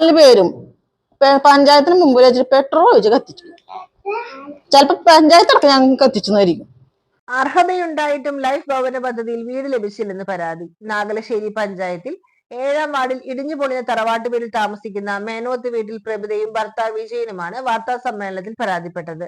നാല് പേരും പഞ്ചായത്തിന് മുമ്പിൽ വെച്ചിട്ട് പെട്രോൾ ഒഴിച്ച് കത്തിച്ചു. ചിലപ്പോ പഞ്ചായത്തടക്കം ഞങ്ങൾക്ക് കത്തിച്ചെന്നായിരിക്കും. അർഹതയുണ്ടായിട്ടും ലൈഫ് ഭവന പദ്ധതിയിൽ വീട് ലഭിച്ചില്ലെന്ന് പരാതി. നാഗലശ്ശേരി പഞ്ചായത്തിൽ ഏഴാം വാർഡിൽ ഇടിഞ്ഞു പൊളിഞ്ഞ തറവാട്ട് വീട്ടിൽ താമസിക്കുന്ന മേനോത്ത് വീട്ടിൽ പ്രഭിതയും ഭർത്താവ് വിജയനുമാണ് വാർത്താ സമ്മേളനത്തിൽ പരാതിപ്പെട്ടത്.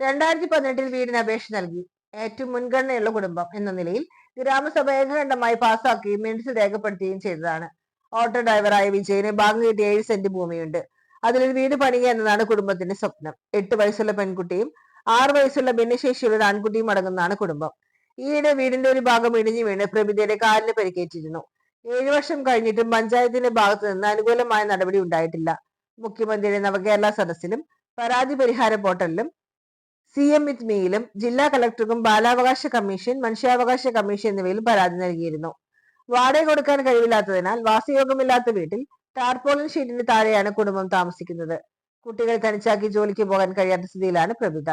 രണ്ടായിരത്തി പതിനെട്ടിൽ വീടിന് അപേക്ഷ നൽകി. ഏറ്റവും മുൻഗണനയുള്ള കുടുംബം എന്ന നിലയിൽ ഗ്രാമസഭ ഏകകണ്ഠമായി പാസാക്കുകയും മിനിറ്റ്സ് രേഖപ്പെടുത്തുകയും ചെയ്തതാണ്. ഓട്ടോ ഡ്രൈവറായ വിജയന് ബാങ്ക് കിട്ടിയ ഏഴ് സെന്റ് ഭൂമിയുണ്ട്. അതിലൊരു വീട് പണിയുക എന്നതാണ് കുടുംബത്തിന്റെ സ്വപ്നം. എട്ട് വയസ്സുള്ള പെൺകുട്ടിയും ആറ് വയസ്സുള്ള ഭിന്നശേഷിയുള്ള ഒരു ആൺകുട്ടിയും അടങ്ങുന്നതാണ് കുടുംബം. ഈയിടെ വീടിന്റെ ഒരു ഭാഗം ഇടിഞ്ഞു വീണ് പ്രഭിതയുടെ കാലിന് പരിക്കേറ്റിരുന്നു. ഏഴു വർഷം കഴിഞ്ഞിട്ടും പഞ്ചായത്തിന്റെ ഭാഗത്തു നിന്ന് അനുകൂലമായ നടപടി ഉണ്ടായിട്ടില്ല. മുഖ്യമന്ത്രിയുടെ നവകേരള സദസ്സിലും പരാതി പരിഹാര പോർട്ടലിലും സി എം വിത്ത് മീയിലും ജില്ലാ കളക്ടർക്കും ബാലാവകാശ കമ്മീഷൻ മനുഷ്യാവകാശ കമ്മീഷൻ എന്നിവയിലും പരാതി നൽകിയിരുന്നു. വാടക കൊടുക്കാൻ കഴിവില്ലാത്തതിനാൽ വാസയോഗമില്ലാത്ത വീട്ടിൽ ടാർപോളിൻ ഷീറ്റിന് താഴെയാണ് കുടുംബം താമസിക്കുന്നത്. കുട്ടികൾ തനിച്ചാക്കി ജോലിക്ക് പോകാൻ കഴിയാത്ത സ്ഥിതിയിലാണ് പ്രഭിത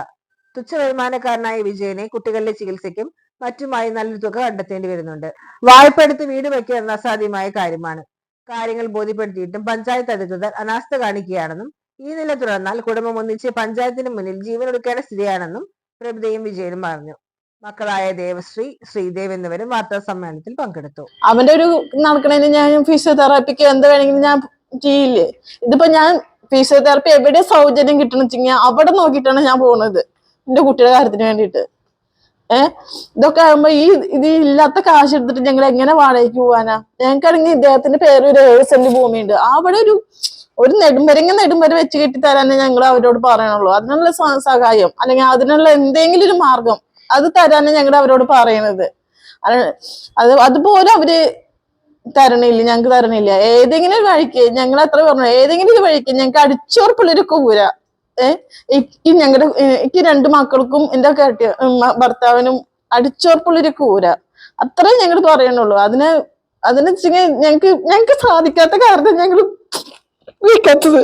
തുച്ഛ വരുമാനക്കാരനായ വിജയനെ കുട്ടികളുടെ ചികിത്സയ്ക്കും മറ്റുമായി നല്ലൊരു തുക കണ്ടെത്തേണ്ടി വരുന്നുണ്ട്. വായ്പ എടുത്ത് വീട് വയ്ക്കുക എന്ന അസാധ്യമായ കാര്യമാണ്. കാര്യങ്ങൾ ബോധ്യപ്പെടുത്തിയിട്ടും പഞ്ചായത്ത് അധികൃതർ അനാസ്ഥ കാണിക്കുകയാണെന്നും ഈ നില തുടർന്നാൽ കുടുംബം ഒന്നിച്ച് പഞ്ചായത്തിന് മുന്നിൽ ജീവനൊടുക്കേണ്ട സ്ഥിതിയാണെന്നും പ്രഭിതയും വിജയനും പറഞ്ഞു. മക്കളായ ദേവശ്രീ ശ്രീദേവ് എന്നിവരും വാർത്താ സമ്മേളനത്തിൽ പങ്കെടുത്തു. അവന്റെ ഒരു നടക്കണേന് ഞാൻ ഫിസിയോതെറാപ്പിക്ക് എന്ത് വേണമെങ്കിലും ഞാൻ ചെയ്യില്ലേ? ഇതിപ്പോ ഞാൻ ഫിസിയോതെറാപ്പി എവിടെ സൗജന്യം കിട്ടണം അവിടെ നോക്കിയിട്ടാണ് ഞാൻ പോകുന്നത് എന്റെ കുട്ടിയുടെ കാര്യത്തിന് വേണ്ടിയിട്ട്. ഏഹ് ഇതൊക്കെ ആകുമ്പോ ഈ ഇത് ഇല്ലാത്ത കാശ് എടുത്തിട്ട് ഞങ്ങൾ എങ്ങനെ വാടകയ്ക്ക് പോവാനാ? ഞങ്ങൾക്കാണെങ്കിൽ ഇദ്ദേഹത്തിന്റെ പേര് ഒരു ഏഴ് സെന്റ് ഭൂമിയുണ്ട്. അവിടെ ഒരു ഒരു നെടുമ്പരങ്ങ നെടുമ്പര വെച്ച് കെട്ടി തരാനേ ഞങ്ങൾ അവരോട് പറയണുള്ളൂ. അതിനുള്ള സഹായം അല്ലെങ്കിൽ അതിനുള്ള എന്തെങ്കിലും ഒരു മാർഗം അത് തരാനാണ് ഞങ്ങൾ അവരോട് പറയണത്. അത് അത് അതുപോലെ അവർ തരണില്ല ഞങ്ങൾക്ക് തരണില്ല. ഏതെങ്കിലും വഴിക്ക് ഞങ്ങൾ അത്ര പറഞ്ഞു ഏതെങ്കിലും ഒരു വഴിക്ക് ഞങ്ങൾക്ക് അടിച്ചുറപ്പുള്ളൊരു കൂര ഏഹ് എനിക്ക് ഞങ്ങളുടെ എനിക്ക് രണ്ട് മക്കൾക്കും എന്റെ കെട്ടിയ ഭർത്താവിനും അടിച്ചുറപ്പുള്ളൊരു കൂര. അത്രേ ഞങ്ങൾ പറയണുള്ളൂ. അതിന് അതിന് വെച്ചെങ്കിൽ ഞങ്ങക്ക് ഞങ്ങക്ക് സാധിക്കാത്ത കാരണം ഞങ്ങൾ വിൽക്കാത്തത്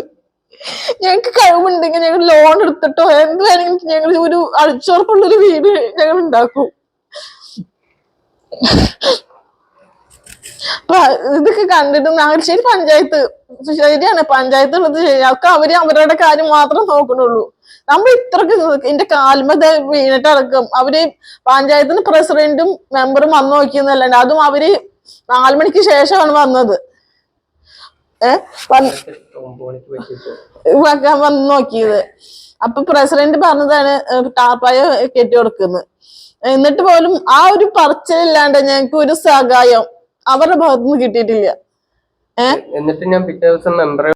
ഞങ്ങക്ക് കഴിവുണ്ടെങ്കിൽ ഞങ്ങൾ ലോൺ എടുത്തിട്ടോ എന്തായാലും ഞങ്ങൾ ഒരു അടിച്ചുറപ്പുള്ള ഒരു വീട് ഞങ്ങൾ ഉണ്ടാക്കും. ഇതൊക്കെ കണ്ടിട്ട് നാഗശ്ശേരി പഞ്ചായത്ത് ശരിയാണ് പഞ്ചായത്ത് ഉള്ളത് ശരിയാക്കും അവർ അവരുടെ കാര്യം മാത്രം നോക്കണുള്ളൂ. നമ്മൾ ഇത്രക്ക് എന്റെ കാൽമത ദേ വീണിട്ട് അടക്കം അവർ പഞ്ചായത്തിന് പ്രസിഡന്റും മെമ്പറും വന്നു നോക്കിയെന്നല്ലാണ്ട് അതും അവർ നാലുമണിക്ക് ശേഷമാണ് വന്നത്. വെക്കാൻ വന്ന് നോക്കിയത്. അപ്പൊ പ്രസിഡന്റ് പറഞ്ഞതാണ് ടാപ്പായ കെട്ടി കൊടുക്കുന്നത് എന്നിട്ട് പോലും ആ ഒരു പറച്ചിലില്ലാണ്ട് ഞങ്ങൾക്ക് ഒരു സഹായം അവരുടെ ഭാഗത്തുനിന്ന് കിട്ടിയിട്ടില്ല. എന്നിട്ട് ഞാൻ പിറ്റേ ദിവസം മെമ്പറെ